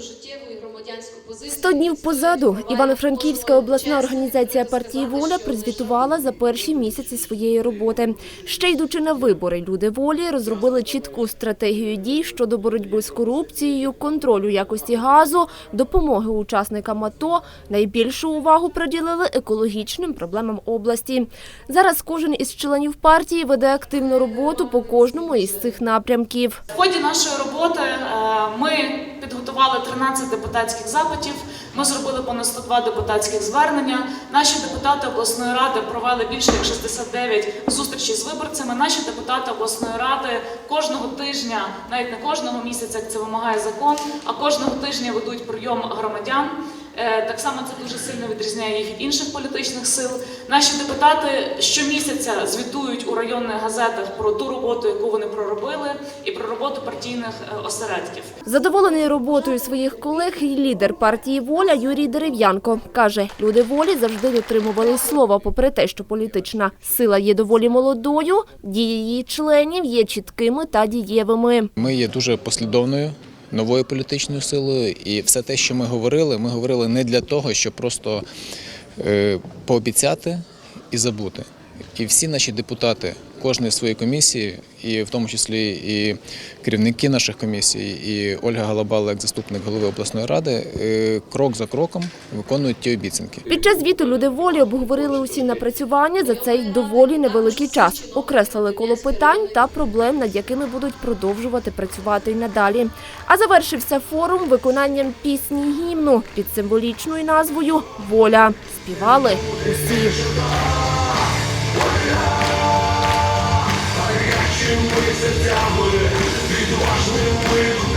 життєву і громадянську позицію. Сто днів позаду Івано-Франківська обласна організація партії Воля прозвітувала за перші місяці своєї роботи. Ще йдучи на вибори, люди волі розробили чітку стратегію дій щодо боротьби з корупцією, контролю якості газу, допомоги учасникам АТО. Найбільшу увагу приділили екологічним проблемам області. Зараз кожен із членів партії веде активну роботу по кожному із цих напрямків. В ході нашої роботи е, ми підготували 13 депутатських запитів. Ми зробили понад 102 депутатських звернення. Наші депутати обласної ради провели більше як 69 зустрічей з виборцями. Наші депутати обласної ради кожного тижня, навіть не кожного місяця, як це вимагає закон, а кожного тижня ведуть прийом громадян. Е, Так само це дуже сильно відрізняє їх від інших політичних сил. Наші депутати щомісяця звітують у районних газетах про ту роботу, яку вони проробили, і про роботу партійних е, осередків. Задоволений роботою своїх колег і лідер партії Воля Юрій Дерев'янко каже, люди волі завжди дотримували слова, попри те, що політична сила є доволі молодою, дії її членів є чіткими та дієвими. Ми є дуже послідовною новою політичною силою, і все те, що ми говорили, ми говорили не для того, щоб просто е, пообіцяти і забути. І всі наші депутати кожної своєї комісії, і в тому числі і керівники наших комісій, і Ольга Галабала, як заступник голови обласної ради, е, крок за кроком виконують ті обіцянки. Під час звіту люди волі обговорили усі напрацювання за цей доволі невеликий час, окреслили коло питань та проблем, над якими будуть продовжувати працювати й надалі. А завершився форум виконанням пісні гімну під символічною назвою Воля. Співали усі. Відважними так само відно